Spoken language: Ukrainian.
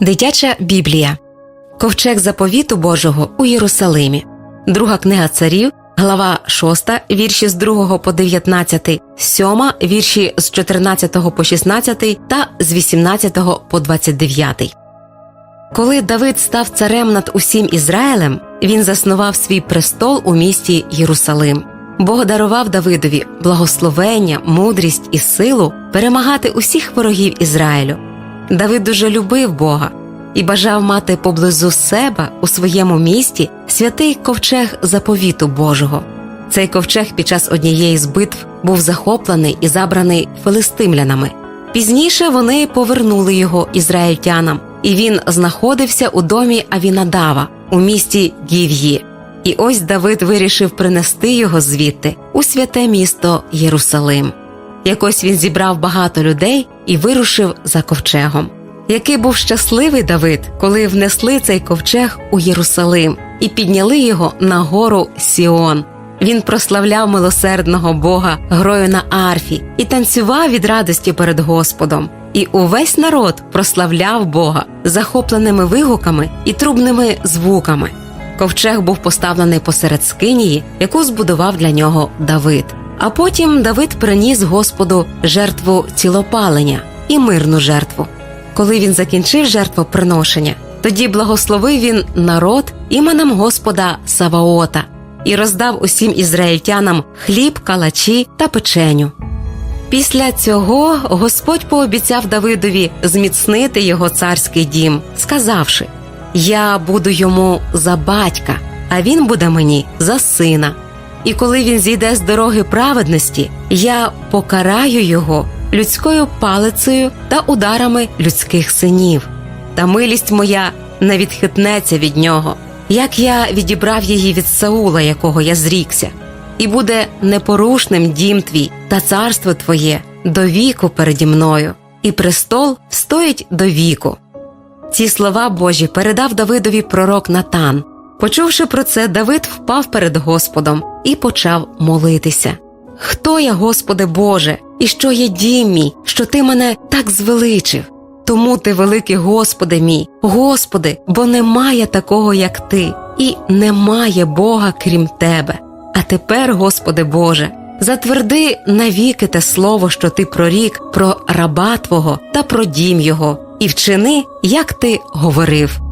Дитяча Біблія Ковчег заповіту Божого у Єрусалимі. Друга книга царів, глава 6, вірші з 2 по 19, 7, вірші з 14 по 16 та з 18 по 29. Коли Давид став царем над усім Ізраїлем, він заснував свій престол у місті Єрусалим. Бог дарував Давидові благословення, мудрість і силу перемагати усіх ворогів Ізраїлю. Давид дуже любив Бога і бажав мати поблизу себе у своєму місті святий ковчег заповіту Божого. Цей ковчег під час однієї з битв був захоплений і забраний филистимлянами. Пізніше вони повернули його ізраїльтянам, і він знаходився у домі Авінадава у місті Гів'ї. І ось Давид вирішив принести його звідти у святе місто Єрусалим. Якось він зібрав багато людей і вирушив за ковчегом. Який був щасливий Давид, коли внесли цей ковчег у Єрусалим і підняли його на гору Сіон. Він прославляв милосердного Бога грою на арфі і танцював від радості перед Господом. І увесь народ прославляв Бога захопленими вигуками і трубними звуками. Ковчег був поставлений посеред скинії, яку збудував для нього Давид. А потім Давид приніс Господу жертву цілопалення і мирну жертву. Коли він закінчив жертвоприношення, тоді благословив він народ іменем Господа Саваота і роздав усім ізраїльтянам хліб, калачі та печеню. Після цього Господь пообіцяв Давидові зміцнити його царський дім, сказавши: Я буду йому за батька, а він буде мені за сина. І коли він зійде з дороги праведності, я покараю його людською палицею та ударами людських синів. Та милість моя не відхитнеться від нього, як я відібрав її від Саула, якого я зрікся, і буде непорушним дім твій та царство твоє до віку переді мною, і престол стоїть до віку. Ці слова Божі передав Давидові пророк Натан. Почувши про це, Давид впав перед Господом і почав молитися. Хто я, Господи Боже, і що є дім мій, що ти мене так звеличив? Тому ти, великий Господи мій, Господи, бо немає такого, як ти, і немає Бога крім тебе. А тепер, Господи Боже, затверди навіки те слово, що ти прорік про раба Твого та про дім його, і вчини, як ти говорив.